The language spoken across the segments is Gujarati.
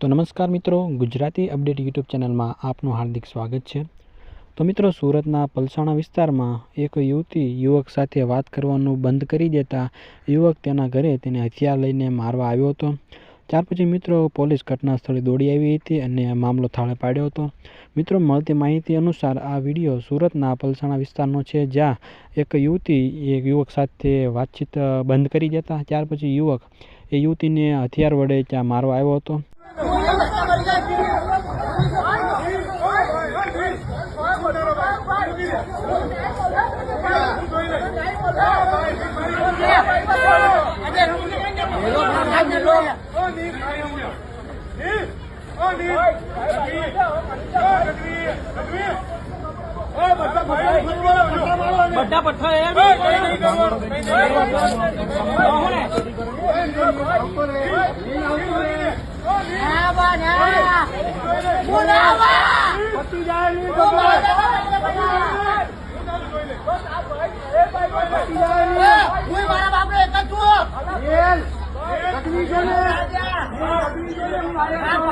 તો નમસ્કાર મિત્રો, ગુજરાતી અપડેટ યુટ્યુબ ચેનલમાં આપનું હાર્દિક સ્વાગત છે. તો મિત્રો, સુરતના પલસાણા વિસ્તારમાં એક યુવતી યુવક સાથે વાત કરવાનું બંધ કરી દેતા યુવક તેના ઘરે તેને હથિયાર લઈને મારવા આવ્યો હતો. ત્યાર પછી મિત્રો પોલીસ ઘટના સ્થળે દોડી આવી હતી અને મામલો થાળે પાડ્યો હતો. મિત્રો, મળતી માહિતી અનુસાર આ વીડિયો સુરતના પલસાણા વિસ્તારનો છે, જ્યાં એક યુવતી, એક યુવક સાથે વાતચીત બંધ કરી દેતા. ત્યાર પછી યુવક એ યુવતીને હથિયાર વડે ત્યાં મારવા આવ્યો હતો. બધા પઠ્ઠા એ મારા બાપરે એક જ છું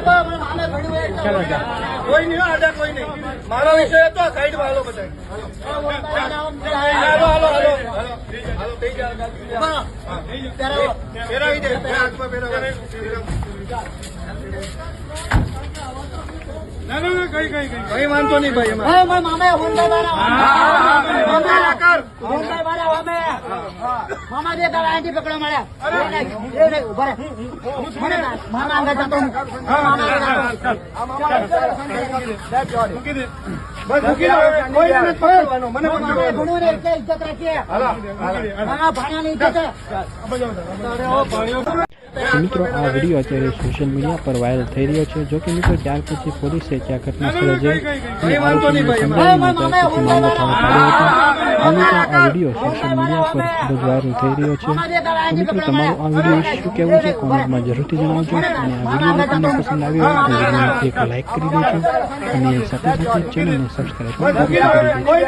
આંટી નહીં મળ્યા કોઈ નહીં, મારો વિષય હતો સાઈડ મને ના- મામા હાલો હાલો હું. મામા આગળ જતો. મૂકી દે બસ મૂકી દે. કોઈ મને પકડવાનો મને મામાએ પકડવાનો ભણવું ને એટલે ઇજ્જત રાખીએ. હાલો હાલો. મામા ભાણ્યાની ઇજ્જત. મિત્રો આ વીડિયો અત્યારે સોશિયલ મીડિયા પર વાયરલ થઈ રહ્યો છે. જો કે મિત્રો ત્યાર પછી પોલીસે ત્યાં ઘટના સ્થળે જઈ અને આરોપીને સંભાળીને ત્યાર પછી મામલો થાળે પાડ્યો હતો. હવે તો આ વીડિયો સોશિયલ મીડિયા પર ખૂબ જ વાયરલ થઈ રહ્યો છે. તો મિત્રો તમારું આ વીડિયો શું કહેવું છે? કોમેન્ટમાં જરૂરથી જણાવજો. અને આ વીડિયો તમને પસંદ આવ્યો હોય તો વિડીયોને એક લાઇક કરી દેજો. અને સાથે સાથે ચેનલને સબસ્ક્રાઈબ પણ કરી દેજો.